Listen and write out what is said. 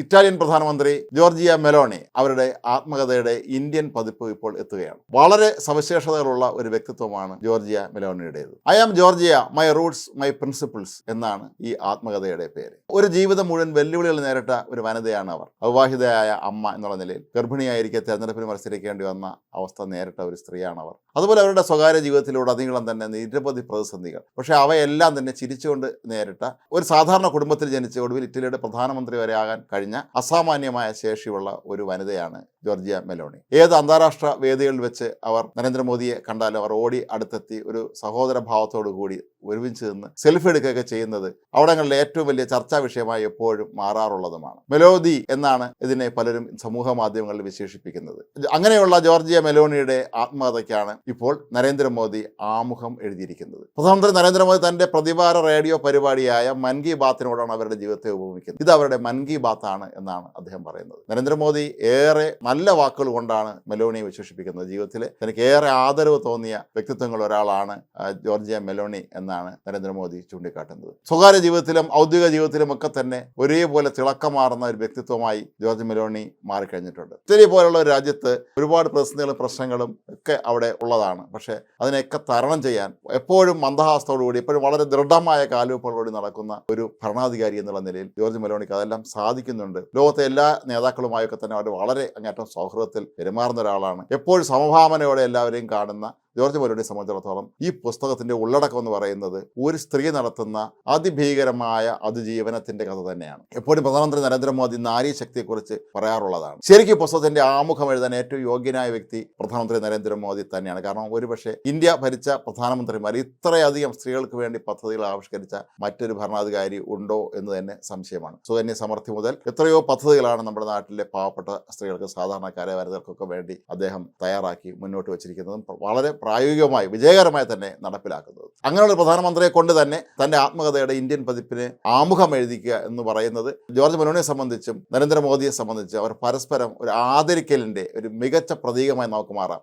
Italian പ്രധാനമന്ത്രി Georgia Meloni അവരുടെ ആത്മകഥയുടെ Indian പതിപ്പ് ഇപ്പോൾ എത്തുകയാണ്. വളരെ സവിശേഷതകളുള്ള ഒരു വ്യക്തിത്വമാണ് Giorgia മെലോണിയുടേത്. I am Giorgia my roots my principles എന്നാണ് ഈ ആത്മകഥയുടെ പേര്. ഒരു ജീവിതം മുഴുവൻ വെല്ലുവിളികൾ നേരിട്ട ഒരു വനിതയാണ് അവർ. അവിവാഹിതയായ അമ്മ എന്നുള്ള നിലയിൽ ഗർഭിണിയായിരിക്കെ തെരഞ്ഞെടുപ്പിന് മത്സരിക്കേണ്ടി വന്ന അവസ്ഥ നേരിട്ട ഒരു സ്ത്രീയാണ് അവർ. അതുപോലെ അവരുടെ സ്വകാര്യ ജീവിതത്തിലുടനീളം തന്നെ നിരവധി പ്രതിസന്ധികൾ. പക്ഷേ അവയെല്ലാം തന്നെ ചിരിച്ചുകൊണ്ട് നേരിട്ട ഒരു സാധാരണ കുടുംബത്തിൽ ജനിച്ച ഒടുവിൽ ഇറ്റലിയുടെ പ്രധാനമന്ത്രി വരെ ആകാൻ കഴിഞ്ഞ അസാമാന്യമായ ശേഷിയുള്ള ഒരു വനിതയാണ് ജോർജിയ മെലോണി. ഏത് അന്താരാഷ്ട്ര വേദികളിൽ വെച്ച് അവർ നരേന്ദ്രമോദിയെ കണ്ടാലും അവർ ഓടി അടുത്തെത്തി ഒരു സഹോദര ഭാവത്തോടു കൂടി ഒരുമിച്ച് നിന്ന് സെൽഫി എടുക്കുകയൊക്കെ ചെയ്യുന്നത് അവിടങ്ങളിലെ ഏറ്റവും വലിയ ചർച്ചാ വിഷയമായി എപ്പോഴും മാറാറുള്ളതുമാണ്. മെലോദി എന്നാണ് ഇതിനെ പലരും സമൂഹ മാധ്യമങ്ങളിൽ വിശേഷിപ്പിക്കുന്നത്. അങ്ങനെയുള്ള ജോർജിയ മെലോണിയുടെ ആത്മകഥയ്ക്കാണ് ഇപ്പോൾ നരേന്ദ്രമോദി ആമുഖം എഴുതിയിരിക്കുന്നത്. പ്രധാനമന്ത്രി നരേന്ദ്രമോദി തന്റെ പ്രതിവാര റേഡിയോ പരിപാടിയായ മൻ കി ബാത്തിനോടാണ് അവരുടെ ജീവിതത്തെ ഉപമിക്കുന്നത്. ഇത് അവരുടെ മൻ കി ബാത്താണ് എന്നാണ് അദ്ദേഹം പറയുന്നത്. നരേന്ദ്രമോദി ഏറെ നല്ല വാക്കുകൾ കൊണ്ടാണ് മെലോണിയെ വിശേഷിപ്പിക്കുന്നത്. ജീവിതത്തിൽ തനിക്ക് ഏറെ ആദരവ് തോന്നിയ വ്യക്തിത്വങ്ങൾ ഒരാളാണ് ജോർജിയ മെലോണി എന്നാണ് നരേന്ദ്രമോദി ചൂണ്ടിക്കാട്ടുന്നത്. സ്വകാര്യ ജീവിതത്തിലും ഔദ്യോഗിക ജീവിതത്തിലും ഒക്കെ തന്നെ ഒരേപോലെ തിളക്കമാറുന്ന ഒരു വ്യക്തിത്വമായി ജോർജ് മെലോണി മാറിക്കഴിഞ്ഞിട്ടുണ്ട്. ഇറ്റലി പോലുള്ള ഒരു രാജ്യത്ത് ഒരുപാട് പ്രതിസന്ധികളും പ്രശ്നങ്ങളും ഒക്കെ അവിടെ ഉള്ളതാണ്. പക്ഷേ അതിനെയൊക്കെ തരണം ചെയ്യാൻ എപ്പോഴും മന്ദഹാസത്തോടുകൂടി എപ്പോഴും വളരെ ദൃഢമായ കാലുവെപ്പോടുകൂടി നടക്കുന്ന ഒരു ഭരണാധികാരി എന്നുള്ള നിലയിൽ ജോർജ് മെലോണിക്ക് അതെല്ലാം സാധിക്കുന്നുണ്ട്. ലോകത്തെ എല്ലാ നേതാക്കളുമായൊക്കെ തന്നെ അവർ വളരെ അങ്ങേറ്റം സൗഹൃദത്തിൽ പെരുമാറുന്ന ഒരാളാണ്. എപ്പോഴും സമഭാവനയോടെ എല്ലാവരെയും കാണുന്ന ജോർജ് മെലോണിയെ സംബന്ധിച്ചിടത്തോളം ഈ പുസ്തകത്തിന്റെ ഉള്ളടക്കം എന്ന് പറയുന്നത് ഒരു സ്ത്രീ നടത്തുന്ന അതിഭീകരമായ അതിജീവനത്തിന്റെ കഥ തന്നെയാണ്. എപ്പോഴും പ്രധാനമന്ത്രി നരേന്ദ്രമോദി നാരി ശക്തിയെക്കുറിച്ച് പറയാറുള്ളതാണ്. ശരിക്കും പുസ്തകത്തിന്റെ ആമുഖം എഴുതാൻ ഏറ്റവും യോഗ്യനായ വ്യക്തി പ്രധാനമന്ത്രി നരേന്ദ്രമോദി തന്നെയാണ്. കാരണം ഒരുപക്ഷെ ഇന്ത്യ ഭരിച്ച പ്രധാനമന്ത്രിമാർ ഇത്രയധികം സ്ത്രീകൾക്ക് വേണ്ടി പദ്ധതികൾ ആവിഷ്കരിച്ച മറ്റൊരു ഭരണാധികാരി ഉണ്ടോ എന്ന് തന്നെ സംശയമാണ്. സുകന്യ സമൃദ്ധി മുതൽ എത്രയോ പദ്ധതികളാണ് നമ്മുടെ നാട്ടിലെ പാവപ്പെട്ട സ്ത്രീകൾക്ക് സാധാരണക്കാരെ വനിതകൾക്കൊക്കെ വേണ്ടി അദ്ദേഹം തയ്യാറാക്കി മുന്നോട്ട് വച്ചിരിക്കുന്നതും വളരെ പ്രായോഗികമായി വിജയകരമായി തന്നെ നടപ്പിലാക്കുന്നത്. അങ്ങനെയുള്ള പ്രധാനമന്ത്രിയെ കൊണ്ട് തന്നെ തന്റെ ആത്മകഥയുടെ ഇന്ത്യൻ പതിപ്പിന് ആമുഖം എഴുതിക്കുക എന്ന് പറയുന്നത് ജോർജ് മെലോണിയെ സംബന്ധിച്ചും നരേന്ദ്രമോദിയെ സംബന്ധിച്ചും അവർ പരസ്പരം ഒരു ആദരിക്കലിന്റെ ഒരു മികച്ച പ്രതീകമായി നമുക്ക് മാറാം.